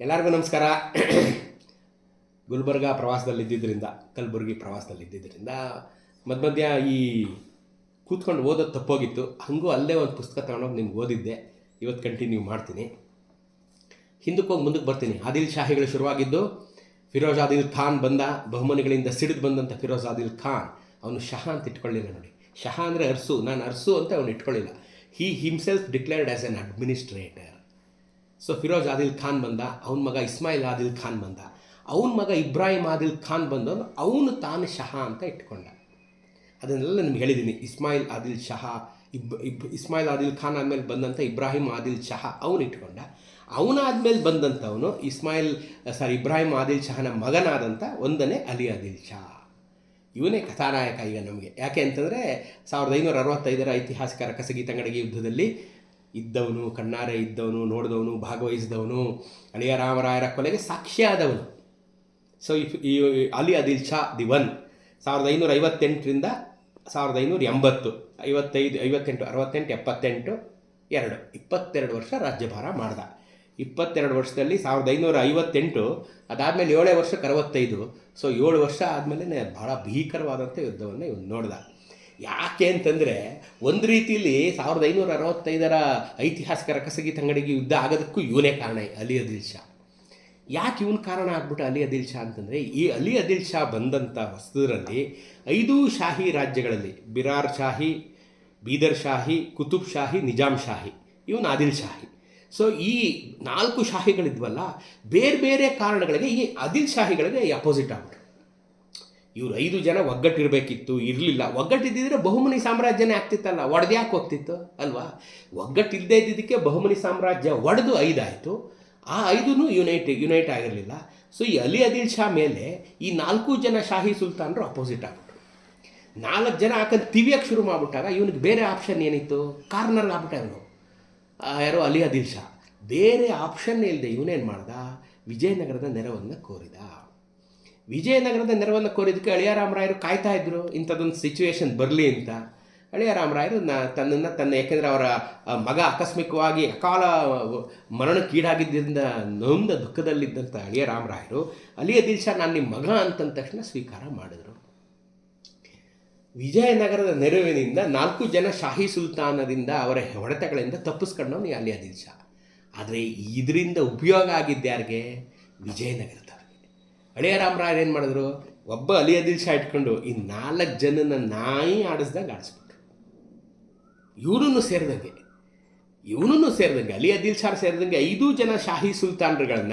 ಎಲ್ಲರಿಗೂ ನಮಸ್ಕಾರ. ಗುಲ್ಬರ್ಗ ಪ್ರವಾಸದಲ್ಲಿದ್ದರಿಂದ ಕಲಬುರಗಿ ಪ್ರವಾಸದಲ್ಲಿ ಇದ್ದಿದ್ದರಿಂದ ಮಧ್ಯ ಮಧ್ಯ ಈ ಕೂತ್ಕೊಂಡು ಓದೋದು ತಪ್ಪೋಗಿತ್ತು. ಹಾಗೂ ಅಲ್ಲೇ ಒಂದು ಪುಸ್ತಕ ತಗೊಂಡೋಗಿ ನಿಮ್ಗೆ ಓದಿದ್ದೆ. ಇವತ್ತು ಕಂಟಿನ್ಯೂ ಮಾಡ್ತೀನಿ. ಹಿಂದಕ್ಕೆ ಹೋಗಿ ಮುಂದಕ್ಕೆ ಬರ್ತೀನಿ. ಆದಿಲ್ ಶಾಹಿಗಳು ಶುರುವಾಗಿದ್ದು, ಫಿರೋಜ್ ಆದಿಲ್ ಖಾನ್ ಬಂದ, ಬಹುಮನಿಗಳಿಂದ ಸಿಡಿದು ಬಂದಂಥ ಫಿರೋಜ್ ಆದಿಲ್ ಖಾನ್. ಅವನು ಶಹ ಅಂತ ಇಟ್ಕೊಳ್ಳಿಲ್ಲ ನೋಡಿ. ಶಹ ಅಂದರೆ ಅರ್ಸು. ನಾನು ಅರ್ಸು ಅಂತ ಅವನು ಇಟ್ಕೊಳ್ಳಿಲ್ಲ. He himself declared as an administrator so Firoz Adil Khan ಬಂದ, ಅವನ ಮಗ ಇಸ್ಮಾಯಿಲ್ ಆದಿಲ್ ಖಾನ್ ಬಂದ. ಅವನ ಮಗ ಇಬ್ರಾಹಿಂ ಆದಿಲ್ ಖಾನ್ ಬಂದವನು, ಅವನು ತಾನು ಶಹ ಅಂತ ಇಟ್ಕೊಂಡ. ಅದನ್ನೆಲ್ಲ ನಿಮ್ಗೆ ಹೇಳಿದ್ದೀನಿ ಇಸ್ಮಾಯಿಲ್ ಆದಿಲ್ ಶಹ, ಇಬ್ ಇಬ್, ಇಸ್ಮಾಯಿಲ್ ಆದಿಲ್ ಖಾನ್ ಆದಮೇಲೆ ಬಂದಂಥ ಇಬ್ರಾಹಿಂ ಆದಿಲ್ ಶಹ ಅವನು ಇಟ್ಕೊಂಡ. ಅವನಾದ್ಮೇಲೆ ಬಂದಂಥವನು ಇಸ್ಮಾಯಿಲ್ ಸಾರಿ ಇಬ್ರಾಹಿಂ ಆದಿಲ್ ಶಹನ ಮಗನಾದಂಥ ಒಂದನೇ ಅಲಿ ಆದಿಲ್ ಶಾ ಇವನೇ ಕಥಾನಾಯಕ ಈಗ ನಮಗೆ. ಯಾಕೆ ಅಂತಂದರೆ ಸಾವಿರದ ಐನೂರ ಅರವತ್ತೈದರ ಐತಿಹಾಸಿಕ ರಕಸಗಿ ತಂಗಡಗಿ ಯುದ್ಧದಲ್ಲಿ ಇದ್ದವನು, ಕಣ್ಣಾರೆ ಇದ್ದವನು, ನೋಡಿದವನು, ಭಾಗವಹಿಸಿದವನು, ಅಳಿಯ ರಾಮರಾಯರ ಕೊಲೆಗೆ ಸಾಕ್ಷಿಯಾದವನು ಸೊ ಇಫ್ ಈ ಅಲಿ ಅದಿಲ್ ಶಾ ದಿ ಒನ್, ಸಾವಿರದ ಐನೂರ ಐವತ್ತೆಂಟರಿಂದ ಸಾವಿರದ ಐನೂರ ಎಂಬತ್ತು, ಐವತ್ತೈದು, ಐವತ್ತೆಂಟು, ಅರವತ್ತೆಂಟು, ಎಪ್ಪತ್ತೆಂಟು, ಎರಡು, ಇಪ್ಪತ್ತೆರಡು ವರ್ಷ ರಾಜ್ಯಭಾರ ಮಾಡ್ದ. ಇಪ್ಪತ್ತೆರಡು ವರ್ಷದಲ್ಲಿ ಸಾವಿರದ ಐನೂರ ಐವತ್ತೆಂಟು, ಅದಾದಮೇಲೆ ಏಳೇ ವರ್ಷಕ್ಕೆ ಅರವತ್ತೈದು ಸೊ ಏಳು ವರ್ಷ ಆದಮೇಲೆ ಭಾಳ ಭೀಕರವಾದಂಥ ಯುದ್ಧವನ್ನು ಇವನು ನೋಡ್ದ. ಯಾಕೆ ಅಂತಂದರೆ ಒಂದು ರೀತಿಯಲ್ಲಿ ಸಾವಿರದ ಐನೂರ ಅರವತ್ತೈದರ ಐತಿಹಾಸಿಕ ರಕಸಗಿ ತಂಗಡಿಗೆ ಯುದ್ಧ ಆಗೋದಕ್ಕೂ ಇವನೇ ಕಾರಣ ಅಲಿ ಅದಿಲ್ ಶಾ. ಯಾಕೆ ಇವನು ಕಾರಣ ಆಗ್ಬಿಟ್ಟು ಅಲಿ ಅದಿಲ್ ಶಾ ಅಂತಂದರೆ ಈ ಅಲಿ ಅದಿಲ್ ಶಾ ಬಂದಂಥ ವಸ್ತುದರಲ್ಲಿ ಐದು ಶಾಹಿ ರಾಜ್ಯಗಳಲ್ಲಿ ಬಿರಾರ್ ಶಾಹಿ, ಬೀದರ್ ಶಾಹಿ, ಕುತುಬ್ ಶಾಹಿ ನಿಜಾಮ್ ಶಾಹಿ, ಇವನು ಆದಿಲ್ ಶಾಹಿ. ಸೊ ಈ ನಾಲ್ಕು ಶಾಹಿಗಳಿದ್ವಲ್ಲ, ಬೇರೆ ಬೇರೆ ಕಾರಣಗಳಿಗೆ ಈ ಆದಿಲ್ ಶಾಹಿಗಳಿಗೆ ಅಪೋಸಿಟ್ ಆಗ್ಬಿಟ್ರು. ಇವ್ರು ಐದು ಜನ ಒಗ್ಗಟ್ಟಿರಬೇಕಿತ್ತು, ಇರಲಿಲ್ಲ. ಒಗ್ಗಟ್ಟಿದ್ದಿದ್ರೆ ಬಹುಮನಿ ಸಾಮ್ರಾಜ್ಯನೇ ಆಗ್ತಿತ್ತಲ್ಲ, ಒಡೆದು ಯಾಕೆ ಹೋಗ್ತಿತ್ತು ಅಲ್ವಾ? ಒಗ್ಗಟ್ಟಿಲ್ಲದೆ ಇದ್ದಿದ್ದಕ್ಕೆ ಬಹುಮನಿ ಸಾಮ್ರಾಜ್ಯ ಒಡೆದು ಐದಾಯಿತು. ಆ ಐದೂ ಯುನೈಟ್ ಯುನೈಟ್ ಆಗಿರಲಿಲ್ಲ. ಸೊ ಈ ಅಲಿ ಅದಿಲ್ ಶಾ ಮೇಲೆ ಈ ನಾಲ್ಕು ಜನ ಶಾಹಿ ಸುಲ್ತಾನರು ಅಪೋಸಿಟ್ ಆಗ್ಬಿಟ್ರು. ನಾಲ್ಕು ಜನ ಹಾಕಂತ ತಿವಿಯಕ್ಕೆ ಶುರು ಮಾಡಿಬಿಟ್ಟಾಗ ಇವನಿಗೆ ಬೇರೆ ಆಪ್ಷನ್ ಏನಿತ್ತು? ಕಾರ್ನರ್ ಆಗ್ಬಿಟ್ಟ ಇವನು. ಯಾರೋ? ಅಲಿ ಅದಿಲ್ ಶಾ. ಬೇರೆ ಆಪ್ಷನ್ ಇಲ್ಲದೆ ಇವನೇನು ಮಾಡ್ದ? ವಿಜಯನಗರದ ನೆರವನ್ನು ಕೋರಿದ. ವಿಜಯನಗರದ ನೆರವನ್ನು ಕೋರಿದ್ದಕ್ಕೆ ಅಳಿಯಾರಾಮರಾಯರು ಕಾಯ್ತಾ ಇದ್ರು. ಇಂಥದ್ದೊಂದು ಸಿಚುವೇಶನ್ ಬರಲಿ ಅಂತ. ಅಳಿಯಾರಾಮರಾಯರು ನ ತನ್ನನ್ನು ತನ್ನ ಯಾಕೆಂದರೆ ಅವರ ಮಗ ಆಕಸ್ಮಿಕವಾಗಿ ಅಕಾಲ ಮರಣಕ್ಕೀಡಾಗಿದ್ದರಿಂದ ನೊಂದ ದುಃಖದಲ್ಲಿದ್ದಂಥ ಅಳಿಯರಾಮರಾಯರು ಅಲಿ ಅಲಿಯ ಶಾ ನಾನು ನಿಮ್ಮ ಮಗ ಅಂತಂದ ತಕ್ಷಣ ಸ್ವೀಕಾರ ಮಾಡಿದರು. ವಿಜಯನಗರದ ನೆರವಿನಿಂದ ನಾಲ್ಕು ಜನ ಶಾಹಿ ಸುಲ್ತಾನದಿಂದ ಅವರ ಹೊಡೆತಗಳಿಂದ ತಪ್ಪಿಸ್ಕೊಂಡವನು ಅಲಿಯ ದಿಲ್ಶಾ ಆದರೆ ಇದರಿಂದ ಉಪಯೋಗ ಆಗಿದ್ದು ಯಾರಿಗೆ? ಹಳೆಯ ರಾಮರಾಯರು ಏನು ಮಾಡಿದ್ರು? ಒಬ್ಬ ಅಲಿಯ ಆದಿಲ್ ಶಾ ಇಟ್ಕೊಂಡು ಈ ನಾಲ್ಕು ಜನನ ನಾಯಿ ಆಡಿಸ್ದಂಗೆ ಆಡಿಸ್ಬಿಟ್ರು. ಇವನೂ ಸೇರಿದಂಗೆ ಇವನೂ ಸೇರಿದಂಗೆ, ಅಲಿಯ ದಿಲ್ಶಾರ್ ಸೇರಿದಂಗೆ ಐದು ಜನ ಶಾಹಿ ಸುಲ್ತಾನರುಗಳನ್ನ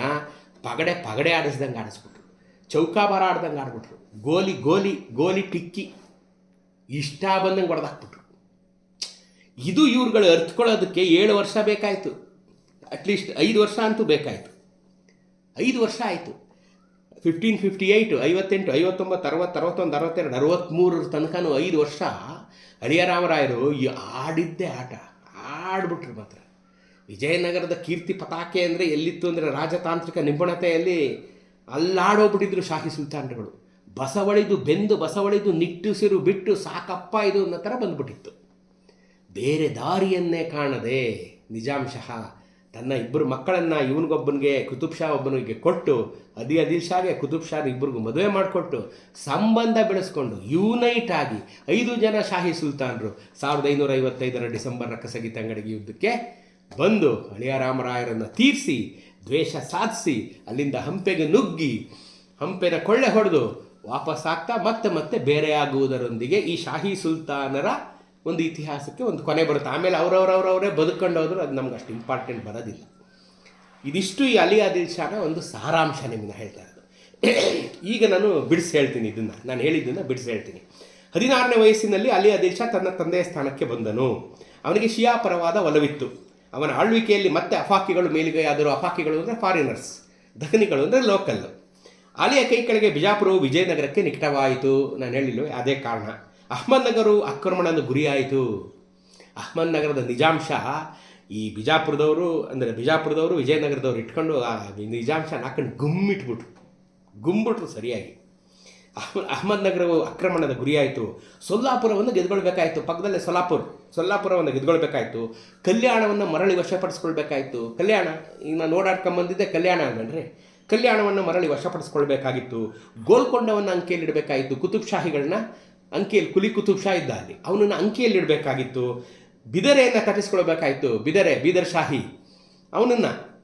ಪಗಡೆ ಪಗಡೆ ಆಡಿಸ್ದಂಗೆ ಆಡಿಸ್ಬಿಟ್ರು. ಚೌಕಾಬಾರ ಆಡ್ದಂಗೆ ಆಡ್ಬಿಟ್ರು. ಗೋಲಿ ಗೋಲಿ ಗೋಲಿ ಟಿಕ್ಕಿ ಇಷ್ಟ ಬಂದಂಗೆ ಹೊಡೆದಾಕ್ಬಿಟ್ರು. ಇದು ಇವ್ರುಗಳು ಅರ್ಥಕೊಳ್ಳೋದಕ್ಕೆ ಏಳು ವರ್ಷ ಬೇಕಾಯಿತು. ಅಟ್ಲೀಸ್ಟ್ ಐದು ವರ್ಷ ಅಂತೂ ಬೇಕಾಯಿತು. ಐದು ವರ್ಷ ಆಯಿತು. ಫಿಫ್ಟೀನ್ ಫಿಫ್ಟಿ ಏಯ್ಟು ಐವತ್ತೆಂಟು, ಐವತ್ತೊಂಬತ್ತು, ಅರವತ್ತು, ಅರವತ್ತೊಂದು, ಅರವತ್ತೆರಡು ಅರವತ್ತ್ಮೂರರ ತನಕನೂ ಐದು ವರ್ಷ ಅಳಿಯರಾಮರಾಯರು ಈ ಆಡಿದ್ದೇ ಆಟ. ಆಡ್ಬಿಟ್ರು ಮಾತ್ರ. ವಿಜಯನಗರದ ಕೀರ್ತಿ ಪತಾಕೆ ಅಂದರೆ ಎಲ್ಲಿತ್ತು ಅಂದರೆ ರಾಜತಾಂತ್ರಿಕ ನಿಪುಣತೆಯಲ್ಲಿ ಅಲ್ಲಾಡೋಗ್ಬಿಟ್ಟಿದ್ರು ಶಾಹಿ ಸುಲ್ತಾನ್ರುಗಳು ಬಸವಳಿದು ಬೆಂದು, ಬಸವಳಿದು ನಿಟ್ಟುಸಿರು ಬಿಟ್ಟು ಸಾಕಪ್ಪ ಇದು ಅನ್ನೋ ಥರ ಬಂದ್ಬಿಟ್ಟಿತ್ತು. ಬೇರೆ ದಾರಿಯನ್ನೇ ಕಾಣದೆ ನಿಜಾಮ್ ಶಹ ತನ್ನ ಇಬ್ಬರು ಮಕ್ಕಳನ್ನು ಇವನಿಗೊಬ್ಬನಿಗೆ ಕುತುಬ್ ಶಾ ಒಬ್ಬನಿಗೆ ಕೊಟ್ಟು, ಅದಿ ಅದಿಲ್ ಶಾಗೆ ಕುತುಬ್ ಶಾನ ಇಬ್ಬರಿಗೂ ಮದುವೆ ಮಾಡಿಕೊಟ್ಟು, ಸಂಬಂಧ ಬೆಳೆಸ್ಕೊಂಡು ಯುನೈಟ್ ಆಗಿ ಐದು ಜನ ಶಾಹಿ ಸುಲ್ತಾನರು. ಸಾವಿರದ ಐನೂರ ಐವತ್ತೈದರ ಡಿಸೆಂಬರ್ ರಕ್ಕಸಗಿ ತಂಗಡಿಗೆ ಯುದ್ಧಕ್ಕೆ ಬಂದು ಅಳಿಯಾರಾಮರಾಯರನ್ನು ತೀರಿಸಿ, ದ್ವೇಷ ಸಾಧಿಸಿ, ಅಲ್ಲಿಂದ ಹಂಪೆಗೆ ನುಗ್ಗಿ, ಹಂಪೆನ ಕೊಳ್ಳೆ ಹೊಡೆದು ವಾಪಸ್ ಆಗ್ತಾ ಮತ್ತೆ ಮತ್ತೆ ಬೇರೆಯಾಗುವುದರೊಂದಿಗೆ ಈ ಶಾಹಿ ಸುಲ್ತಾನರ ಒಂದು ಇತಿಹಾಸಕ್ಕೆ ಒಂದು ಕೊನೆ ಬರುತ್ತೆ. ಆಮೇಲೆ ಅವರವರವರವರೇ ಬದುಕೊಂಡು ಹೋದ್ರು ಅದು ನಮ್ಗೆ ಅಷ್ಟು ಇಂಪಾರ್ಟೆಂಟ್ ಬರೋದಿಲ್ಲ. ಇದಿಷ್ಟು ಈ ಅಲಿ ಆದಿಲ್ ಶಾನ ಒಂದು ಸಾರಾಂಶ ನಿಮ್ಮನ್ನ ಹೇಳ್ತಾ ಇರೋದು. ಈಗ ನಾನು ಬಿಡಿಸಿ ಹೇಳ್ತೀನಿ ಇದನ್ನು. ನಾನು ಹೇಳಿದ್ದನ್ನು ಬಿಡಿಸಿ ಹೇಳ್ತೀನಿ. ಹದಿನಾರನೇ ವಯಸ್ಸಿನಲ್ಲಿ ಅಲಿ ಆದಿಲ್ ಶಾ ತನ್ನ ತಂದೆಯ ಸ್ಥಾನಕ್ಕೆ ಬಂದನು. ಅವನಿಗೆ ಶಿಯಾ ಪರವಾದ ಒಲವಿತ್ತು. ಅವನ ಆಳ್ವಿಕೆಯಲ್ಲಿ ಮತ್ತೆ ಅಫಾಕಿಗಳು, ಮೇಲುಗೈಯಾದರು ಅಫಾಕಿಗಳು ಅಂದರೆ ಫಾರಿನರ್ಸ್ ದಖನಿಗಳು ಅಂದರೆ ಲೋಕಲ್ ಅಲಿಯ ಕೈ ಕೆಳಗೆ ಬಿಜಾಪುರವು ವಿಜಯನಗರಕ್ಕೆ ನಿಕಟವಾಯಿತು. ನಾನು ಹೇಳಿಲ್ಲ ಅದೇ ಕಾರಣ. ಅಹ್ಮದ್ನಗರು ಆಕ್ರಮಣದ ಗುರಿಯಾಯಿತು ಅಹ್ಮದ್ ನಗರದ ನಿಜಾಂಶ ಈ ಬಿಜಾಪುರದವರು, ಅಂದರೆ ಬಿಜಾಪುರದವರು ವಿಜಯನಗರದವ್ರು ಇಟ್ಕೊಂಡು ಆ ನಿಜಾಂಶ ನಾಕಂಡು ಗುಮ್ಮಿಟ್ಬಿಟ್ರು. ಗುಮ್ಬಿಟ್ರು ಸರಿಯಾಗಿ. ಅಹ್ಮದ್ ನಗರವು ಆಕ್ರಮಣದ ಗುರಿಯಾಯಿತು ಸೊಲ್ಲಾಪುರವನ್ನು ಗೆದ್ಕೊಳ್ಬೇಕಾಯಿತು ಪಕ್ಕದಲ್ಲೇ ಸೊಲ್ಲಾಪುರ. ಸೊಲ್ಲಾಪುರವನ್ನು ಗೆದ್ಕೊಳ್ಬೇಕಾಯಿತು ಕಲ್ಯಾಣವನ್ನು ಮರಳಿ ವಶಪಡಿಸ್ಕೊಳ್ಬೇಕಾಯಿತು. ಕಲ್ಯಾಣ ಈಗ ನಾನು ಓಡಾಡ್ಕೊಂಬಂದಿದ್ದೆ ಕಲ್ಯಾಣ ಅಂದ್ರೆ ಕಲ್ಯಾಣವನ್ನು ಮರಳಿ ವಶಪಡಿಸ್ಕೊಳ್ಬೇಕಾಗಿತ್ತು. ಗೋಲ್ಕೊಂಡವನ್ನು ಅಂಕೆಯಲ್ಲಿಡಬೇಕಾಯಿತು. ಕುತುಬ್ ಶಾಹಿಗಳನ್ನ ಅಂಕಿಯಲ್ಲಿ ಕುಲಿ ಕುತುಬ್ ಶಾ ಇದ್ದ ಅಲ್ಲಿ ಅವನನ್ನು ಅಂಕಿಯಲ್ಲಿಡಬೇಕಾಗಿತ್ತು ಬಿದರೆಯನ್ನು ತಟ್ಟಿಸ್ಕೊಳ್ಬೇಕಾಯಿತು ಬಿದರೆ, ಬೀದರ್ ಶಾಹಿ. ಅವನನ್ನು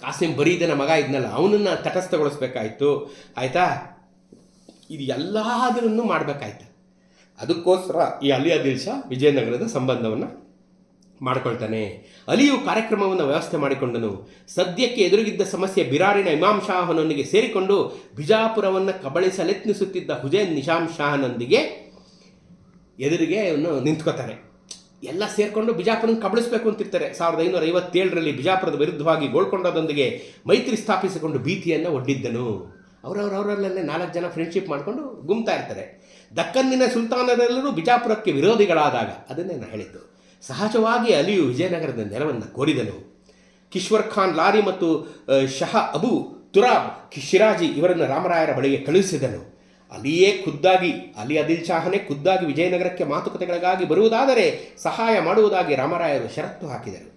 ಕಾಸಿಂ ಬರೀದನ ಮಗ ಇದ್ನಲ್ಲ, ಅವನನ್ನು ತಟಸ್ಥಗೊಳಿಸ್ಬೇಕಾಯ್ತು. ಆಯಿತಾ? ಇದು ಎಲ್ಲದರನ್ನು ಮಾಡಬೇಕಾಯ್ತು. ಅದಕ್ಕೋಸ್ಕರ ಈ ಅಲಿ ದಿಲ್ಶಾ ವಿಜಯನಗರದ ಸಂಬಂಧವನ್ನು ಮಾಡ್ಕೊಳ್ತಾನೆ. ಅಲಿಯು ಕಾರ್ಯಕ್ರಮವನ್ನು ವ್ಯವಸ್ಥೆ ಮಾಡಿಕೊಂಡನು. ಸದ್ಯಕ್ಕೆ ಎದುರುಗಿದ್ದ ಸಮಸ್ಯೆ ಬಿರಾರಿನ ಇಮಾಮ್ ಶಾಹನೊಂದಿಗೆ ಸೇರಿಕೊಂಡು ಬಿಜಾಪುರವನ್ನು ಕಬಳಿಸಲೆತ್ನಿಸುತ್ತಿದ್ದ ಹುಜೇನ್ ನಿಶಾಮ್ ಶಾಹನೊಂದಿಗೆ ಎದುರಿಗೆ ಅವನು ನಿಂತ್ಕೋತಾನೆ ಎಲ್ಲ ಸೇರಿಕೊಂಡು ಬಿಜಾಪುರನ ಕಬಳಿಸಬೇಕು ಅಂತಿರ್ತಾರೆ. ಸಾವಿರದ ಐನೂರ ಐವತ್ತೇಳರಲ್ಲಿ ಬಿಜಾಪುರದ ವಿರುದ್ಧವಾಗಿ ಗೋಲ್ಕೊಂಡದೊಂದಿಗೆ ಮೈತ್ರಿ ಸ್ಥಾಪಿಸಿಕೊಂಡು ಭೀತಿಯನ್ನು ಒಡ್ಡಿದ್ದನು. ಅವರವರವರಲ್ಲೇ ನಾಲ್ಕು ಜನ ಫ್ರೆಂಡ್ಶಿಪ್ ಮಾಡಿಕೊಂಡು ಗುಮ್ತಾ ಇರ್ತಾರೆ. ದಕ್ಕನ್ನಿನ ಸುಲ್ತಾನರೆಲ್ಲರೂ ಬಿಜಾಪುರಕ್ಕೆ ವಿರೋಧಿಗಳಾದಾಗ, ಅದನ್ನೇ ನಾನು ಹೇಳಿದ್ದು. ಸಹಜವಾಗಿ ಅಲಿಯು ವಿಜಯನಗರದ ನೆಲವನ್ನು ಕೋರಿದನು. ಕಿಶ್ವರ್ ಖಾನ್, ಲಾರಿ ಮತ್ತು ಶಹ ಅಬು ತುರಾಬ್ ಶಿರಾಜಿ ಇವರನ್ನು ರಾಮರಾಯರ ಬಳಿಗೆ ಕಳುಹಿಸಿದನು. ಅಲಿಯೇ ಖುದ್ದಾಗಿ ಅಲಿ ಅದಿಲ್ ಶಾಹನೇ ಖುದ್ದಾಗಿ ವಿಜಯನಗರಕ್ಕೆ ಮಾತುಕತೆಗಳಿಗಾಗಿ ಬರುವುದಾದರೆ ಸಹಾಯ ಮಾಡುವುದಾಗಿ ರಾಮರಾಯರು ಷರತ್ತು ಹಾಕಿದರು.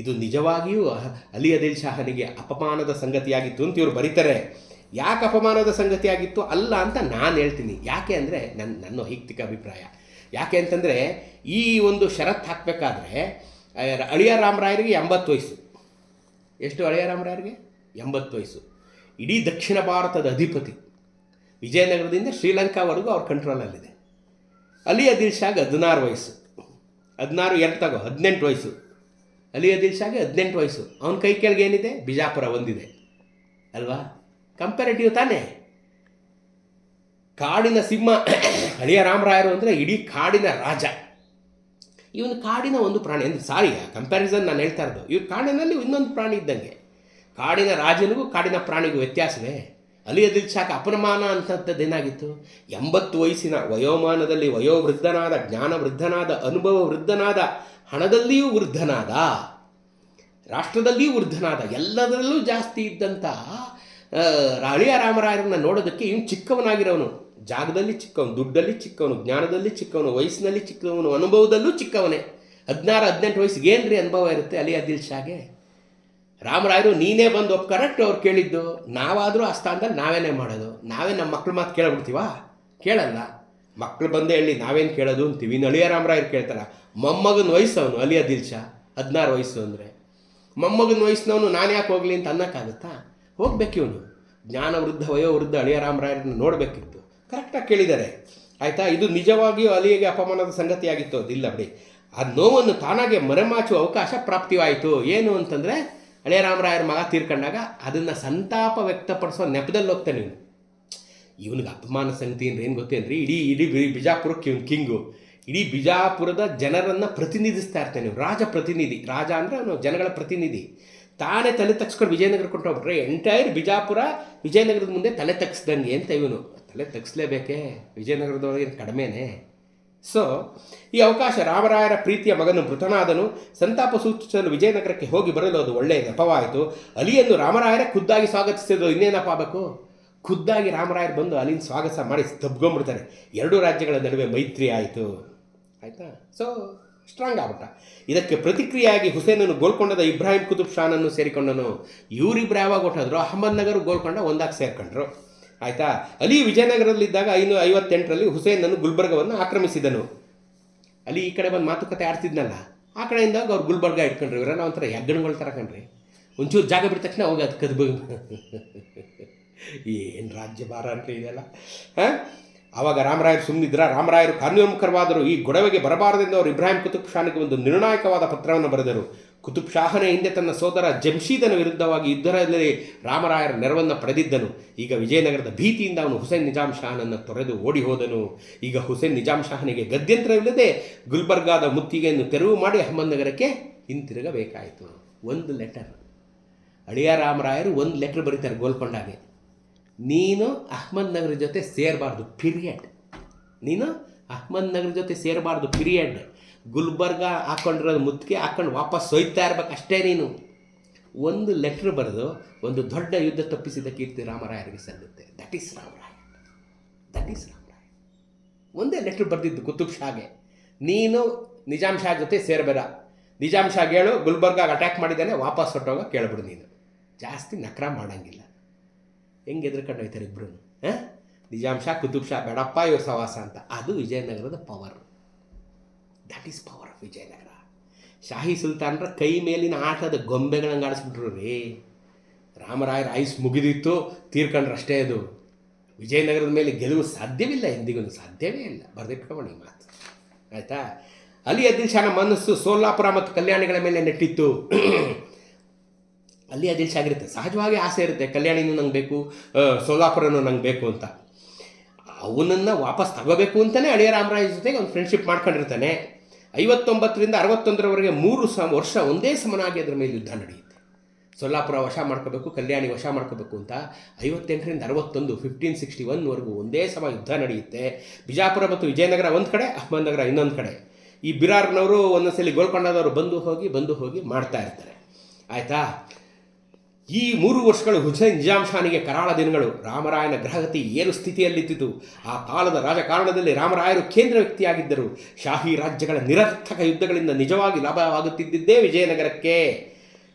ಇದು ನಿಜವಾಗಿಯೂ ಅಲಿ ಅದಿಲ್ ಶಾಹನಿಗೆ ಅಪಮಾನದ ಸಂಗತಿಯಾಗಿತ್ತು ಅಂತ ಇವರು ಬರೀತಾರೆ. ಯಾಕೆ ಅಪಮಾನದ ಸಂಗತಿಯಾಗಿತ್ತು? ಅಲ್ಲ ಅಂತ ನಾನು ಹೇಳ್ತೀನಿ. ಯಾಕೆ ಅಂದರೆ ನನ್ನ ನನ್ನ ವೈಯಕ್ತಿಕ ಅಭಿಪ್ರಾಯ. ಯಾಕೆ ಅಂತಂದರೆ ಈ ಒಂದು ಷರತ್ತು ಹಾಕಬೇಕಾದ್ರೆ ಅಳಿಯ ರಾಮರಾಯರಿಗೆ ಎಂಬತ್ತು ವಯಸ್ಸು. ಎಷ್ಟು ಅಳಿಯ ರಾಮರಾಯರಿಗೆ? ಎಂಬತ್ತು ವಯಸ್ಸು. ಇಡೀ ದಕ್ಷಿಣ ಭಾರತದ ಅಧಿಪತಿ. ವಿಜಯನಗರದಿಂದ ಶ್ರೀಲಂಕಾವರೆಗೂ ಅವ್ರ ಕಂಟ್ರೋಲಲ್ಲಿದೆ ಅಲಿ ಅದಿಲ್ ಶಾಗ್ ಹದಿನಾರು ವಯಸ್ಸು. ಹದಿನಾರು, ಎರಡು ತಗೋ, ಹದಿನೆಂಟು ವಯಸ್ಸು. ಅಲಿ ಅದಿಲ್ ಶಾಗೆ ಹದಿನೆಂಟು ವಯಸ್ಸು. ಅವನ ಕೈ ಕೆಳಗೆ ಏನಿದೆ? ಬಿಜಾಪುರ ಒಂದಿದೆ. ಅಲ್ವಾ? ಕಂಪ್ಯಾರಿಟಿವ್ ತಾನೇ. ಕಾಡಿನ ಸಿಂಹ, ಹಳಿಯ ರಾಮರಾಯರು ಅಂದರೆ ಇಡೀ ಕಾಡಿನ ರಾಜ. ಇವನು ಕಾಡಿನ ಒಂದು ಪ್ರಾಣಿ. ಅಂದರೆ ಸಾರಿ ಕಂಪ್ಯಾರಿಸನ್ ನಾನು ಹೇಳ್ತಾ ಇರೋದು. ಇವ್ರ ಕಾಡಿನಲ್ಲಿ ಇನ್ನೊಂದು ಪ್ರಾಣಿ ಇದ್ದಂಗೆ. ಕಾಡಿನ ರಾಜನಿಗೂ ಕಾಡಿನ ಪ್ರಾಣಿಗೂ ವ್ಯತ್ಯಾಸವೇ ಅಲಿ ಅದಿಲ್ ಶಾಖ ಅಪನಮಾನ ಅಂತಂಥದ್ದು ಏನಾಗಿತ್ತು? ಎಂಬತ್ತು ವಯಸ್ಸಿನ ವಯೋಮಾನದಲ್ಲಿ ವಯೋವೃದ್ಧನಾದ ಜ್ಞಾನ ವೃದ್ಧನಾದ ಅನುಭವ ವೃದ್ಧನಾದ ಹಣದಲ್ಲಿಯೂ ವೃದ್ಧನಾದ, ರಾಷ್ಟ್ರದಲ್ಲಿಯೂ ವೃದ್ಧನಾದ, ಎಲ್ಲದರಲ್ಲೂ ಜಾಸ್ತಿ ಇದ್ದಂಥ ರಾಳಿಯ ರಾಮರಾಯರನ್ನ ನೋಡೋದಕ್ಕೆ ಇವನು ಚಿಕ್ಕವನಾಗಿರೋನು. ಜಾಗದಲ್ಲಿ ಚಿಕ್ಕವನು, ದುಡ್ಡಲ್ಲಿ ಚಿಕ್ಕವನು, ಜ್ಞಾನದಲ್ಲಿ ಚಿಕ್ಕವನು, ವಯಸ್ಸಿನಲ್ಲಿ ಚಿಕ್ಕವನು, ಅನುಭವದಲ್ಲೂ ಚಿಕ್ಕವನೇ. ಹದಿನಾರು, ಹದಿನೆಂಟು ವಯಸ್ಸಿಗೆ ಏನ್ರಿ ಅನುಭವ ಇರುತ್ತೆ? ಅಲಿ ಅದಿಲ್ ಶಾಗೆ. ರಾಮರಾಯರು, ನೀನೇ ಬಂದು ಒಪ್ಪ ಕರೆಕ್ಟ್ ಅವ್ರು ಕೇಳಿದ್ದು, ನಾವಾದರೂ ಆ ಸ್ಥಾನದಲ್ಲಿ ನಾವೇನೇ ಮಾಡೋದು? ನಾವೇ ನಮ್ಮ ಮಕ್ಳ ಮಾತು ಕೇಳಿಬಿಡ್ತೀವ? ಕೇಳಲ್ಲ. ಮಕ್ಳು ಬಂದೇ ಹೇಳಿ, ನಾವೇನು ಕೇಳೋದು ಅಂತೀವಿ. ಇನ್ನು ಅಳಿಯ ರಾಮರಾಯರು ಕೇಳ್ತಾರೆ, ಮೊಮ್ಮಗನ ವಯಸ್ಸವನು? ಅಲಿಯ ಅಲಿ ಅದಿಲ್ ಶಾ, ಹದಿನಾರು ವಯಸ್ಸು ಅಂದರೆ. ಮೊಮ್ಮಗನ ವಯಸ್ಸಿನವನು ನಾನು ಯಾಕೆ ಹೋಗಲಿ? ಅಂತ ಅನ್ನೋಕ್ಕಾಗುತ್ತಾ? ಹೋಗ್ಬೇಕು ಇವನು ಜ್ಞಾನ ವೃದ್ಧ ವಯೋವೃದ್ಧ ಅಳಿಯ ರಾಮರಾಯರನ್ನು ನೋಡಬೇಕಿತ್ತು. ಕರೆಕ್ಟಾಗಿ ಕೇಳಿದ್ದಾರೆ. ಆಯಿತಾ? ಇದು ನಿಜವಾಗಿಯೂ ಅಲಿಯಗೆ ಅಪಮಾನದ ಸಂಗತಿಯಾಗಿತ್ತು. ಅದಿಲ್ಲ ಬಿಡಿ. ಆ ನೋವನ್ನು ತಾನಾಗೆ ಮರೆಮಾಚುವ ಅವಕಾಶ ಪ್ರಾಪ್ತಿವಾಯಿತು. ಏನು ಅಂತಂದರೆ ಹಳೆಯ ರಾಮರಾಯರ ಮಗ ತೀರ್ಕೊಂಡಾಗ ಅದನ್ನು ಸಂತಾಪ ವ್ಯಕ್ತಪಡಿಸೋ ನೆಪದಲ್ಲಿ ಹೋಗ್ತಾನೆ ಇವನು ಇವನಿಗೆ ಅಪಮಾನ ಸಂಗತಿ ಅಂದ್ರೆ ಏನು ಗೊತ್ತೇನ್ರಿ ಇಡೀ ಇಡೀ ಬಿ- ಬಿಜಾಪುರಕ್ಕೆ ಇವನು ಕಿಂಗು. ಇಡೀ ಬಿಜಾಪುರದ ಜನರನ್ನು ಪ್ರತಿನಿಧಿಸ್ತಾ ಇರ್ತಾನೆ. ರಾಜ ಪ್ರತಿನಿಧಿ. ರಾಜ ಅಂದರೆ ಅವನು ಜನಗಳ ಪ್ರತಿನಿಧಿ. ತಾನೇ ತಲೆ ತಗ್ಸ್ಕೊಂಡು ವಿಜಯನಗರ ಕೊಟ್ಟು ಎಂಟೈರ್ ಬಿಜಾಪುರ ವಿಜಯನಗರದ ಮುಂದೆ ತಲೆ ತಗ್ಸ್ದಂಗೆ ಅಂತ ಇವನು. ತಲೆ ತಗ್ಸ್ಲೇಬೇಕೇ? ವಿಜಯನಗರದೊಳಗೆ ಕಡಿಮೆನೇ? ಸೊ ಈ ಅವಕಾಶ ರಾಮರಾಯರ ಪ್ರೀತಿಯ ಮಗನು ಮೃತನಾದನು, ಸಂತಾಪ ಸೂಚಿಸಲು ವಿಜಯನಗರಕ್ಕೆ ಹೋಗಿ ಬರಲು ಅದು ಒಳ್ಳೆಯ ನೆಪವಾಯಿತು. ಅಲಿಯನ್ನು ರಾಮರಾಯರ ಖುದ್ದಾಗಿ ಸ್ವಾಗತಿಸಿದ್ರು, ಇನ್ನೇನಪ್ಪ ಆಗಬೇಕು? ಖುದ್ದಾಗಿ ರಾಮರಾಯರು ಬಂದು ಅಲ್ಲಿನ ಸ್ವಾಗತ ಮಾಡಿ ತಬ್ಕೊಂಡ್ಬಿಡ್ತಾರೆ ಎರಡೂ ರಾಜ್ಯಗಳ ನಡುವೆ ಮೈತ್ರಿ ಆಯಿತು. ಆಯಿತಾ? ಸೊ ಸ್ಟ್ರಾಂಗ್ ಆಗ್ಬಿಟ್ಟ. ಇದಕ್ಕೆ ಪ್ರತಿಕ್ರಿಯೆಯಾಗಿ ಹುಸೇನನ್ನು ಗೋಲ್ಕೊಂಡದ ಇಬ್ರಾಹಿಂ ಕುತುಬ್ ಶಾನನ್ನು ಸೇರಿಕೊಂಡನು. ಇವರಿಬ್ರು ಯಾವಾಗ ಹೊಟ್ಟದ್ರು ಅಹಮದ್ನಗರ್ ಗೋಲ್ಕೊಂಡ ಒಂದಾಗಿ ಸೇರ್ಕೊಂಡ್ರು. ಆಯಿತಾ? ಅಲಿ ವಿಜಯನಗರದಲ್ಲಿದ್ದಾಗ ಐನೂರ ಐವತ್ತೆಂಟರಲ್ಲಿ ಹುಸೇನನ್ನು ಗುಲ್ಬರ್ಗವನ್ನು ಆಕ್ರಮಿಸಿದನು. ಅಲ್ಲಿ ಈ ಕಡೆ ಬಂದು ಮಾತುಕತೆ ಆಡ್ತಿದ್ನಲ್ಲ ಆ ಕಡೆಯಿಂದ ಅವ್ರು ಗುಲ್ಬರ್ಗ ಇಟ್ಕೊಂಡ್ರಿ. ಇವರೆಲ್ಲ ಒಂಥರ ಹೆಗ್ಗಣಗಳು ಥರ ಕಣ್ರಿ. ಒಂಚೂರು ಜಾಗ ಬಿಟ್ಟ ತಕ್ಷಣ ಹೋಗಿ ಅದು ಕದ್ಬ. ಏನು ರಾಜ್ಯ ಭಾರ ಅಂತ ಇದೆಲ್ಲ? ಹಾಂ? ಆವಾಗ ರಾಮರಾಯರು ಸುಮ್ಮನಿದ್ರ ರಾಮರಾಯರು ಕಾರ್ಯೋನ್ಮುಖರವಾದರು ಈ ಗೊಡವೆಗೆ ಬರಬಾರದೆಂದು ಅವರು ಇಬ್ರಾಹಿಂ ಕುತುಬ್ ಶಾನಿಗೆ ಒಂದು ನಿರ್ಣಾಯಕವಾದ ಪತ್ರವನ್ನು ಬರೆದರು. ಕುತುಬ್ ಶಾಹನ ಹಿಂದೆ ತನ್ನ ಸೋದರ ಜಮ್ಶೀದನ ವಿರುದ್ಧವಾಗಿ ಯುದ್ಧದಲ್ಲಿ ರಾಮರಾಯರ ನೆರವನ್ನು ಪಡೆದಿದ್ದನು. ಈಗ ವಿಜಯನಗರದ ಭೀತಿಯಿಂದ ಅವನು ಹುಸೇನ್ ನಿಜಾಮ್ ಶಾಹನನ್ನು ತೊರೆದು ಓಡಿ ಹೋದನು. ಈಗ ಹುಸೇನ್ ನಿಜಾಮ್ ಶಾಹನಿಗೆ ಗದ್ಯಂತರವಿಲ್ಲದೆ ಗುಲ್ಬರ್ಗಾದ ಮುತ್ತಿಗೆಯನ್ನು ತೆರವು ಮಾಡಿ ಅಹಮದ್ನಗರಕ್ಕೆ ಹಿಂತಿರುಗಬೇಕಾಯಿತು. ಒಂದು ಲೆಟರ್. ಅಳಿಯ ರಾಮರಾಯರು ಒಂದು ಲೆಟರ್ ಬರೀತಾರೆ ಗೋಲ್ಕೊಂಡಾಗೆ ನೀನು ಅಹ್ಮದ್ನಗರ ಜೊತೆ ಸೇರಬಾರ್ದು, ಪಿರಿಯಡ್. ನೀನು ಅಹ್ಮದ್ನಗರ ಜೊತೆ ಸೇರಬಾರ್ದು, ಪಿರಿಯಡ್. ಗುಲ್ಬರ್ಗ ಹಾಕೊಂಡಿರೋದು ಮುತ್ತಿಗೆ ಹಾಕೊಂಡು ವಾಪಸ್ ಒಯ್ತಾ ಇರ್ಬೇಕು ಅಷ್ಟೇ ನೀನು. ಒಂದು ಲೆಟ್ರ್ ಬರೆದು ಒಂದು ದೊಡ್ಡ ಯುದ್ಧ ತಪ್ಪಿಸಿದ ಕೀರ್ತಿ ರಾಮರಾಯರಿಗೆ ಸಲ್ಲುತ್ತೆ. That is Ramaraya that is Ramaraya ಒಂದೇ ಲೆಟ್ರ್ ಬರೆದಿದ್ದು ಕುತುಬ್ ಶಾಗೆ ನೀನು ನಿಜಾಮ್ ಶಾ ಜೊತೆ ಸೇರಬೇಡ. ನಿಜಾಮ್ ಶಾ ಹೇಳು, ಗುಲ್ಬರ್ಗಾಗ ಅಟ್ಯಾಕ್ ಮಾಡಿದ್ದಾನೆ, ವಾಪಸ್ ಹೊಟ್ಟೋಗ ಕೇಳ್ಬಿಡು ನೀನು. ಜಾಸ್ತಿ ನಕ್ರ ಮಾಡೋಂಗಿಲ್ಲ. ಹೆಂಗೆ ಎದ್ರುಕೊಂಡು ಹೋಯ್ತಾರೆ ಇಬ್ಬರು ಹಾಂ? ನಿಜಾಮ್ ಶಾ ಕುತುಬ್ ಶಾ ಬೇಡಪ್ಪ ಇವ್ರ ಸವಾಸ ಅಂತ. ಅದು ವಿಜಯನಗರದ power that is power of Vijayanagara ಶಾಹಿ ಸುಲ್ತಾನರ ಕೈ ಮೇಲಿನ ಆಟದ ಗೊಂಬೆಗಳನ್ನು ಆಡಿಸ್ಬಿಟ್ರು ರೀ ರಾಮರಾಯರ ಐಸ್ ಮುಗಿದಿತ್ತು ತೀರ್ಕೊಂಡ್ರೆ ಅಷ್ಟೇ ಅದು ವಿಜಯನಗರದ ಮೇಲೆ ಗೆಲುವು ಸಾಧ್ಯವಿಲ್ಲ ಎಂದಿಗೂ ಸಾಧ್ಯವೇ ಇಲ್ಲ ಬರೆದಿಟ್ಕೊಂಡು ಈ ಮಾತು ಆಯಿತಾ ಅಲಿ ಅದಿಲ್ ಶಾನ ಮನಸ್ಸು ಸೋಲಾಪುರ ಮತ್ತು ಕಲ್ಯಾಣಿಗಳ ಮೇಲೆ ನೆಟ್ಟಿತ್ತು ಅಲ್ಲಿ ಅದಿಲ್ ಶಾ ಆಗಿರುತ್ತೆ. ಸಹಜವಾಗಿ ಆಸೆ ಇರುತ್ತೆ. ಕಲ್ಯಾಣಿನೂ ನಂಗೆ ಬೇಕು ಸೋಲಾಪುರನೂ ನಂಗೆ ಬೇಕು ಅಂತ. ಅವನನ್ನು ವಾಪಸ್ ತಗೋಬೇಕು ಅಂತಲೇ ಅಳಿಯ ರಾಮರಾಯ ಜೊತೆಗೆ ಒಂದು ಫ್ರೆಂಡ್ಶಿಪ್ ಮಾಡ್ಕೊಂಡಿರ್ತಾನೆ. ಐವತ್ತೊಂಬತ್ತರಿಂದ ಅರವತ್ತೊಂದರವರೆಗೆ ಮೂರು ಸಮ ವರ್ಷ ಒಂದೇ ಸಮನಾಗಿ ಅದರ ಮೇಲೆ ಯುದ್ಧ ನಡೆಯುತ್ತೆ. ಸೊಲ್ಲಾಪುರ ವಶ ಮಾಡ್ಕೋಬೇಕು, ಕಲ್ಯಾಣಿ ವಶ ಮಾಡ್ಕೋಬೇಕು ಅಂತ ಐವತ್ತೆಂಟರಿಂದ ಅರವತ್ತೊಂದು ಫಿಫ್ಟೀನ್ ಸಿಕ್ಸ್ಟಿ ಒನ್ವರೆಗೂ ಒಂದೇ ಸಮ ಯುದ್ಧ ನಡೆಯುತ್ತೆ. ಬಿಜಾಪುರ ಮತ್ತು ವಿಜಯನಗರ ಒಂದು ಕಡೆ, ಅಹಮದ್ನಗರ ಇನ್ನೊಂದು ಕಡೆ. ಈ ಬಿರಾರ್ನವರು ಒಂದೊಂದ್ಸಲಿ ಗೋಲ್ಕೊಂಡದವರು ಬಂದು ಹೋಗಿ ಬಂದು ಹೋಗಿ ಮಾಡ್ತಾ ಇರ್ತಾರೆ. ಆಯಿತಾ? ಈ ಮೂರು ವರ್ಷಗಳು ಹುಸೇನ್ ನಿಜಾಮ್ ಶಾನಿಗೆ ಕರಾಳ ದಿನಗಳು. ರಾಮರಾಯನ ಗ್ರಹಗತಿ ಏನು ಸ್ಥಿತಿಯಲ್ಲಿದ್ದಿತು? ಆ ಕಾಲದ ರಾಜಕಾರಣದಲ್ಲಿ ರಾಮರಾಯರು ಕೇಂದ್ರ ವ್ಯಕ್ತಿಯಾಗಿದ್ದರು. ಶಾಹಿ ರಾಜ್ಯಗಳ ನಿರರ್ಥಕ ಯುದ್ಧಗಳಿಂದ ನಿಜವಾಗಿ ಲಾಭವಾಗುತ್ತಿದ್ದಿದ್ದೇ ವಿಜಯನಗರಕ್ಕೆ.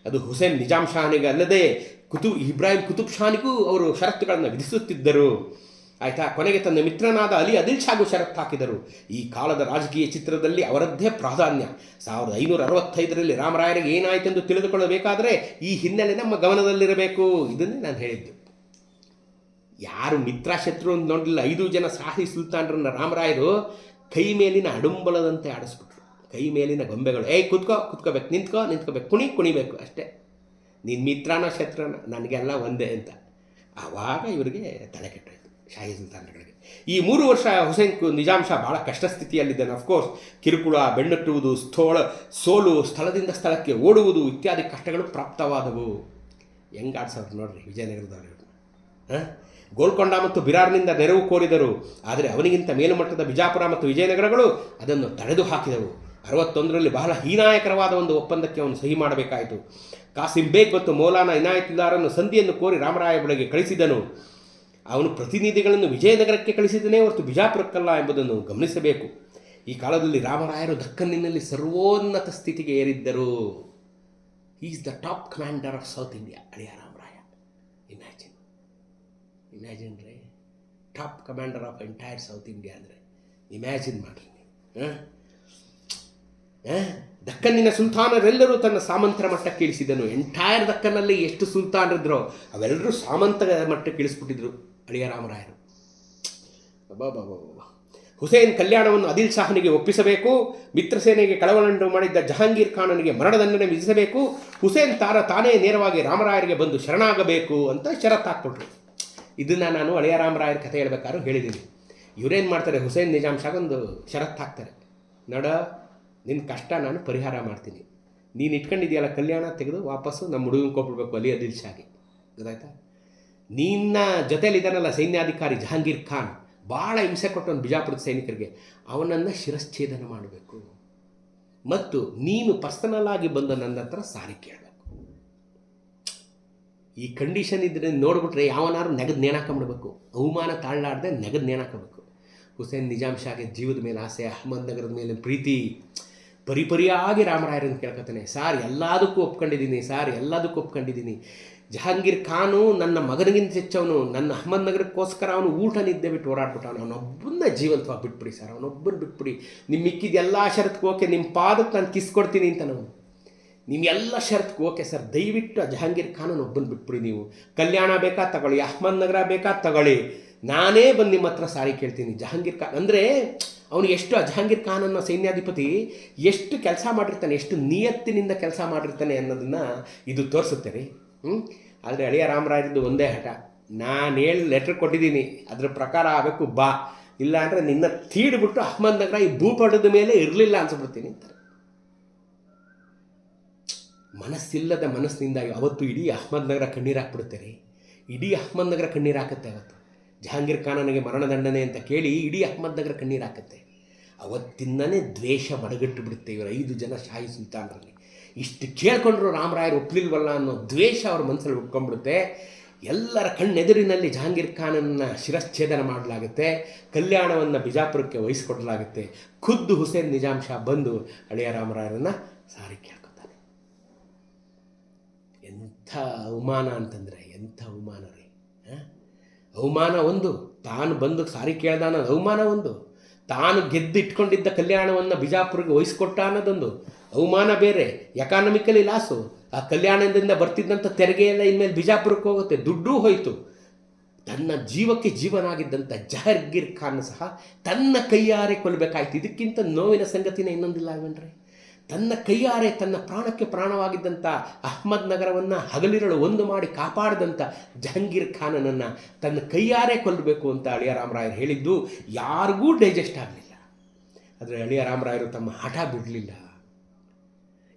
ಅದು ಹುಸೇನ್ ನಿಜಾಮ್ ಶಾನಿಗೆ ಅಲ್ಲದೆ ಕುತು ಇಬ್ರಾಹಿಂ ಕುತುಬ್ ಶಾನಿಗೂ ಅವರು ಷರತ್ತುಗಳನ್ನು ವಿಧಿಸುತ್ತಿದ್ದರು. ಆಯಿತಾ? ಕೊನೆಗೆ ತನ್ನ ಮಿತ್ರನಾದ ಅಲಿ ಅದಿಲ್ ಶಾಗೂ ಷರತ್ತು ಹಾಕಿದರು. ಈ ಕಾಲದ ರಾಜಕೀಯ ಚಿತ್ರದಲ್ಲಿ ಅವರದ್ದೇ ಪ್ರಾಧಾನ್ಯ. ಸಾವಿರದ ಐನೂರ ಅರವತ್ತೈದರಲ್ಲಿ ರಾಮರಾಯರಿಗೆ ಏನಾಯಿತೆಂದು ತಿಳಿದುಕೊಳ್ಳಬೇಕಾದರೆ ಈ ಹಿನ್ನೆಲೆ ನಮ್ಮ ಗಮನದಲ್ಲಿರಬೇಕು. ಇದನ್ನೇ ನಾನು ಹೇಳಿದ್ದು. ಯಾರು ಮಿತ್ರ ಶತ್ರು ಅಂತ ನೋಡಲಿಲ್ಲ. ಐದು ಜನ ಸಾಹಿ ಸುಲ್ತಾನರನ್ನ ರಾಮರಾಯರು ಕೈ ಮೇಲಿನ ಅಡುಂಬಲದಂತೆ ಆಡಿಸ್ಬಿಟ್ರು. ಕೈ ಮೇಲಿನ ಗೊಂಬೆಗಳು, ಏಯ್, ಕುತ್ಕೋ, ಕುತ್ಕೋಬೇಕು, ನಿಂತ್ಕೋ, ನಿಂತ್ಕೋಬೇಕು, ಕುಣಿ, ಕುಣಿಬೇಕು ಅಷ್ಟೇ. ನಿನ್ನ ಮಿತ್ರನ ಶತ್ರುನ, ನನಗೆಲ್ಲ ಒಂದೇ ಅಂತ. ಆವಾಗ ಇವರಿಗೆ ತಲೆ ಶಾಹಿ ಸುಲ್ತಾನಗಳಿಗೆ ಈ ಮೂರು ವರ್ಷ ಹುಸೇನ್ ಕು- ನಿಜಾಮ್ ಶಾ ಭಾಳ ಕಷ್ಟ ಸ್ಥಿತಿಯಲ್ಲಿದ್ದಾನೆ ಅಫ್ಕೋರ್ಸ್ ಕಿರುಕುಳ ಬೆಣ್ಣಟ್ಟುವುದು ಸ್ಥೋಳ, ಸೋಲು, ಸ್ಥಳದಿಂದ ಸ್ಥಳಕ್ಕೆ ಓಡುವುದು ಇತ್ಯಾದಿ ಕಷ್ಟಗಳು ಪ್ರಾಪ್ತವಾದವು. ಆಡ್ಸೋರು ನೋಡ್ರಿ ವಿಜಯನಗರದವರು ಹಾಂ? ಗೋಲ್ಕೊಂಡ ಮತ್ತು ಬಿರಾರ್ನಿಂದ ನೆರವು ಕೋರಿದರು. ಆದರೆ ಅವನಿಗಿಂತ ಮೇಲುಮಟ್ಟದ ಬಿಜಾಪುರ ಮತ್ತು ವಿಜಯನಗರಗಳು ಅದನ್ನು ತಡೆದು ಹಾಕಿದವು. ಅರವತ್ತೊಂದರಲ್ಲಿ ಬಹಳ ಹೀನಾಯಕರವಾದ ಒಂದು ಒಪ್ಪಂದಕ್ಕೆ ಅವನು ಸಹಿ ಮಾಡಬೇಕಾಯಿತು. ಕಾಸಿಂ ಬೇಗ್ ಮತ್ತು ಮೌಲಾನ ಇನಾಯತುಲ್ಲಾರನ್ನು ಸಂಧಿಯನ್ನು ಕೋರಿ ರಾಮರಾಯ ಬಳಿಗೆ ಕಳಿಸಿದನು. ಅವನು ಪ್ರತಿನಿಧಿಗಳನ್ನು ವಿಜಯನಗರಕ್ಕೆ ಕಳಿಸಿದನೇ ಹೊರತು ಬಿಜಾಪುರಕ್ಕಲ್ಲ ಎಂಬುದನ್ನು ಗಮನಿಸಬೇಕು. ಈ ಕಾಲದಲ್ಲಿ ರಾಮರಾಯರು ದಕ್ಕನ್ನಿನಲ್ಲಿ ಸರ್ವೋನ್ನತ ಸ್ಥಿತಿಗೆ ಏರಿದ್ದರು. Is the top commander of south India ಅಳಿಯ ರಾಮರಾಯ. ಇಮ್ಯಾಜಿನ್ ಇಮ್ಯಾಜಿನ್ ರೀ top commander of entire south India ಅಂದರೆ ಇಮ್ಯಾಜಿನ್ ಮಾಡಿರಿ ಹಾಂ? ದಕ್ಕನ್ನಿನ ಸುಲ್ತಾನರೆಲ್ಲರೂ ತನ್ನ ಸಾಮಂತರ ಮಟ್ಟಕ್ಕೆ ಇಳಿಸಿದನು. ಎಂಟೈರ್ ದಕ್ಕನ್ನಲ್ಲಿ ಎಷ್ಟು ಸುಲ್ತಾನರಿದ್ರೋ, ಅವೆಲ್ಲರೂ ಸಾಮಂತ ಮಟ್ಟಕ್ಕೆ ಇಳಿಸ್ಬಿಟ್ಟಿದ್ರು. ಅಳಿಯ ರಾಮರಾಯರು. ಹುಸೇನ್ ಕಲ್ಯಾಣವನ್ನು ಅದಿಲ್ ಶಾಹನಿಗೆ ಒಪ್ಪಿಸಬೇಕು ಮಿತ್ರಸೇನೆಗೆ ಕಳವಳಂಡು ಮಾಡಿದ್ದ ಜಹಾಂಗೀರ್ ಖಾನನಿಗೆ ಮರಣದಂಡನೆ ವಿಧಿಸಬೇಕು, ಹುಸೇನ್ ತಾರ ತಾನೇ ನೇರವಾಗಿ ರಾಮರಾಯರಿಗೆ ಬಂದು ಶರಣಾಗಬೇಕು ಅಂತ ಷರತ್ತು ಹಾಕ್ಬಿಟ್ರು ಇದನ್ನು ನಾನು ಅಳಿಯ ರಾಮರಾಯರ ಕಥೆ ಹೇಳ್ಬೇಕಾದ್ರೂ ಹೇಳಿದ್ದೀನಿ. ಇವರೇನು ಮಾಡ್ತಾರೆ, ಹುಸೇನ್ ನಿಜಾಮ್ ಶಾಗೊಂದು ಷರತ್ತು ಹಾಕ್ತಾರೆ. ನಡ ನಿನ್ನ ಕಷ್ಟ ನಾನು ಪರಿಹಾರ ಮಾಡ್ತೀನಿ. ನೀನು ಇಟ್ಕೊಂಡಿದೆಯಲ್ಲ ಕಲ್ಯಾಣ ತೆಗೆದು ವಾಪಸ್ಸು ನಮ್ಮ ಹುಡುಗನ ಕೊಟ್ಬಿಡ್ಬೇಕು ಅಲಿ ಅದಿಲ್ ಶಾಗೆ ಗೊತ್ತಾಯ್ತಾ? ನಿನ್ನ ಜೊತೆಯಲ್ಲಿದ್ದಾನಲ್ಲ ಸೈನ್ಯಾಧಿಕಾರಿ ಜಹಾಂಗೀರ್ ಖಾನ್ ಭಾಳ ಹಿಂಸೆ ಕೊಟ್ಟವನು ಬಿಜಾಪುರದ ಸೈನಿಕರಿಗೆ. ಅವನನ್ನು ಶಿರಶ್ಛೇದನ ಮಾಡಬೇಕು. ಮತ್ತು ನೀನು ಪರ್ಸನಲ್ ಆಗಿ ಬಂದು ನನ್ನ ಹತ್ರ ಸಾರಿ ಕೇಳಬೇಕು. ಈ ಕಂಡೀಷನ್ ಇದ್ರೆ ನೋಡ್ಬಿಟ್ರೆ ಯಾವನಾರು ನೆಗದು ನೇಣಾಕೊಂಬಿಡ್ಬೇಕು ಅವಮಾನ ತಾಳಲಾರ್ದೆ ನೆಗದು ನೇಣಾಕಬೇಕು ಹುಸೇನ್ ನಿಜಾಮ್ ಶಾಗೆ ಜೀವದ ಮೇಲೆ ಆಸೆ, ಅಹಮದ್ ನಗರದ ಮೇಲೆ ಪ್ರೀತಿ, ಪರಿಪರಿಯಾಗಿ ರಾಮರಾಯರನ್ನು ಕೇಳ್ಕೊತಾನೆ. ಸಾರ್ ಎಲ್ಲದಕ್ಕೂ ಒಪ್ಕೊಂಡಿದ್ದೀನಿ, ಸಾರ್ ಎಲ್ಲದಕ್ಕೂ ಒಪ್ಕೊಂಡಿದ್ದೀನಿ. ಜಹಾಂಗೀರ್ ಖಾನು ನನ್ನ ಮಗನಿಗಿಂತ ಹೆಚ್ಚವನು, ನನ್ನ ಅಹಮದ್ ನಗರಕ್ಕೋಸ್ಕರ ಅವನು ಊಟ ನಿದ್ದೆ ಬಿಟ್ಟು ಓಡಾಡ್ಬಿಟ್ಟವನು ಅವನೊಬ್ಬನ್ನ ಜೀವಂತವಾಗಿ ಬಿಟ್ಬಿಡಿ ಸರ್ ಅವನೊಬ್ಬನ ಬಿಟ್ಬಿಡಿ. ನಿಮ್ಮ ಮಿಕ್ಕಿದ ಎಲ್ಲ ಷರತ್ಗೆ ಓಕೆ ನಿಮ್ಮ ಪಾದಕ್ಕೆ ನಾನು ಕಿಸ್ ಕೊಡ್ತೀನಿ ಅಂತ ನಾವು ಎಲ್ಲ ಷರತ್ಗೆ ಓಕೆ ಸರ್, ದಯವಿಟ್ಟು ಆ ಜಹಾಂಗೀರ್ ಖಾನನ್ನು ಒಬ್ಬನ ಬಿಟ್ಬಿಡಿ ನೀವು. ಕಲ್ಯಾಣ ಬೇಕಾ ತಗೊಳ್ಳಿ, ಅಹಮದ್ ನಗರ ಬೇಕಾ ತಗೊಳ್ಳಿ. ನಾನೇ ಬಂದು ನಿಮ್ಮ ಹತ್ರ ಸಾರಿ ಕೇಳ್ತೀನಿ. ಜಹಾಂಗೀರ್ ಖಾನ್ ಅಂದರೆ ಅವನು ಎಷ್ಟು ಜಹಾಂಗೀರ್ ಖಾನ್ ಅನ್ನೋ ಸೈನ್ಯಾಧಿಪತಿ, ಎಷ್ಟು ಕೆಲಸ ಮಾಡಿರ್ತಾನೆ, ಎಷ್ಟು ನಿಯತ್ತಿನಿಂದ ಕೆಲಸ ಮಾಡಿರ್ತಾನೆ ಅನ್ನೋದನ್ನು ಇದು ತೋರಿಸುತ್ತೆ ರೀ. ಹ್ಞೂ ಆದರೆ ಅಳಿಯ ರಾಮರಾಯರದ್ದು ಒಂದೇ ಹಠ. ನಾನು ಹೇಳಿ ಲೆಟ್ರ್ ಕೊಟ್ಟಿದ್ದೀನಿ. ಅದ್ರ ಪ್ರಕಾರ ಆಗಬೇಕು, ಬಾ. ಇಲ್ಲ ಅಂದರೆ ನಿನ್ನ ತೀಡ್ಬಿಟ್ಟು ಅಹಮದ್ ನಗರ ಈ ಭೂಪಟದ ಮೇಲೆ ಇರಲಿಲ್ಲ ಅನ್ಸ್ಬಿಡ್ತೀನಿ ಅಂತಾರೆ. ಮನಸ್ಸಿಲ್ಲದ ಮನಸ್ಸಿನಿಂದಾಗಿ ಅವತ್ತು ಇಡೀ ಅಹಮದ್ ನಗರ ಕಣ್ಣೀರು ಹಾಕ್ಬಿಡುತ್ತೆ ರೀ. ಇಡೀ ಅಹಮದ್ ನಗರ ಕಣ್ಣೀರು ಹಾಕುತ್ತೆ ಅವತ್ತು. ಜಹಾಂಗೀರ್ ಖಾನನಿಗೆ ಮರಣದಂಡನೆ ಅಂತ ಕೇಳಿ ಇಡೀ ಅಹಮದ್ ನಗರ ಕಣ್ಣೀರು ಹಾಕುತ್ತೆ. ಅವತ್ತಿಂದನೇ ದ್ವೇಷ ಮಡಗಟ್ಟು ಬಿಡುತ್ತೆ ಇವರು ಐದು ಜನ ಶಾಹಿ ಸುಲ್ತಾನರಲ್ಲಿ. ಇಷ್ಟು ಕೇಳ್ಕೊಂಡ್ರು ರಾಮರಾಯರು ಒಪ್ಪಲಿಲ್ವಲ್ಲ ಅನ್ನೋ ದ್ವೇಷ ಅವ್ರ ಮನಸ್ಸಲ್ಲಿ ಉಟ್ಕೊಂಡ್ಬಿಡುತ್ತೆ. ಎಲ್ಲರ ಕಣ್ಣೆದುರಿನಲ್ಲಿ ಜಹಾಂಗೀರ್ ಖಾನನ್ನು ಶಿರಚ್ಛೇದನ ಮಾಡಲಾಗುತ್ತೆ. ಕಲ್ಯಾಣವನ್ನು ಬಿಜಾಪುರಕ್ಕೆ ವಹಿಸಿಕೊಡಲಾಗುತ್ತೆ. ಖುದ್ದು ಹುಸೇನ್ ನಿಜಾಮ್ ಶಾ ಬಂದು ಅಳಿಯ ರಾಮರಾಯರನ್ನು ಸಾರಿ ಕೇಳ್ಕೊತಾನೆ. ಎಂಥ ಅವಮಾನ ಅಂತಂದರೆ, ಎಂಥ ಅವಮಾನ ರೀ ಅವಮಾನ ಒಂದು. ತಾನು ಬಂದು ಸಾರಿ ಕೇಳ್ದ ಅನ್ನೋದು ಅವಮಾನ ಒಂದು. ತಾನು ಗೆದ್ದು ಇಟ್ಕೊಂಡಿದ್ದ ಕಲ್ಯಾಣವನ್ನು ಬಿಜಾಪುರಕ್ಕೆ ವಹಿಸ್ಕೊಟ್ಟ ಅನ್ನೋದೊಂದು. ಅವಮಾನ ಬೇರೆ ಎಕಾನಮಿಕಲಿ ಲಾಸು ಆ ಕಲ್ಯಾಣದಿಂದ ಬರ್ತಿದ್ದಂಥ ತೆರಿಗೆ ಎಲ್ಲ ಇನ್ಮೇಲೆ ಬಿಜಾಪುರಕ್ಕೆ ಹೋಗುತ್ತೆ, ದುಡ್ಡೂ ಹೋಯಿತು. ತನ್ನ ಜೀವಕ್ಕೆ ಜೀವನ ಆಗಿದ್ದಂಥ ಜಹರ್ಗಿರ್ ಖಾನ್ ಸಹ ತನ್ನ ಕೈಯಾರೆ ಕೊಲ್ಲಬೇಕಾಯ್ತು ಇದಕ್ಕಿಂತ ನೋವಿನ ಸಂಗತಿನೇ ಇನ್ನೊಂದಿಲ್ಲ ಅಲ್ವೇನ್ರಿ? ತನ್ನ ಕೈಯಾರೆ, ತನ್ನ ಪ್ರಾಣಕ್ಕೆ ಪ್ರಾಣವಾಗಿದ್ದಂಥ ಅಹ್ಮದ್ ನಗರವನ್ನು ಹಗಲಿರಳು ಒಂದು ಮಾಡಿ ಕಾಪಾಡಿದಂಥ ಜಹಂಗೀರ್ ಖಾನನನ್ನು ತನ್ನ ಕೈಯಾರೆ ಕೊಲ್ಲಬೇಕು ಅಂತ ಅಳಿಯ ರಾಮರಾಯರು ಹೇಳಿದ್ದು ಯಾರಿಗೂ ಡೈಜೆಸ್ಟ್ ಆಗಲಿಲ್ಲ. ಆದರೆ ಅಳಿಯ ರಾಮರಾಯರು ತಮ್ಮ ಹಠ ಬಿಡಲಿಲ್ಲ.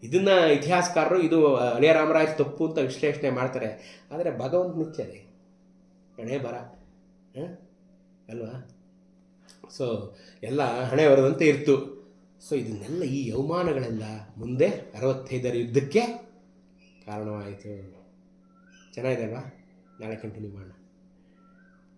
ಇದನ್ನು ಇತಿಹಾಸಕಾರರು ಇದು ಅಳಿಯ ರಾಮರಾಜ್ ತಪ್ಪು ಅಂತ ವಿಶ್ಲೇಷಣೆ ಮಾಡ್ತಾರೆ. ಆದರೆ ಭಗವಂತ ನಿತ್ಯದೆ ಹಣೆ ಬರ. ಅಲ್ವಾ? ಸೊ ಎಲ್ಲ ಹಣೆ ಬರದಂತೆ ಇರ್ತು. ಸೊ ಇದನ್ನೆಲ್ಲ ಈ ಅವಮಾನಗಳೆಲ್ಲ ಮುಂದೆ ಅರವತ್ತೈದರ ಯುದ್ಧಕ್ಕೆ ಕಾರಣವಾಯಿತು. ಚೆನ್ನಾಗಿದೆ ಅಲ್ವಾ? ನಾಳೆ ಕಂಟಿನ್ಯೂ ಮಾಡೋಣ.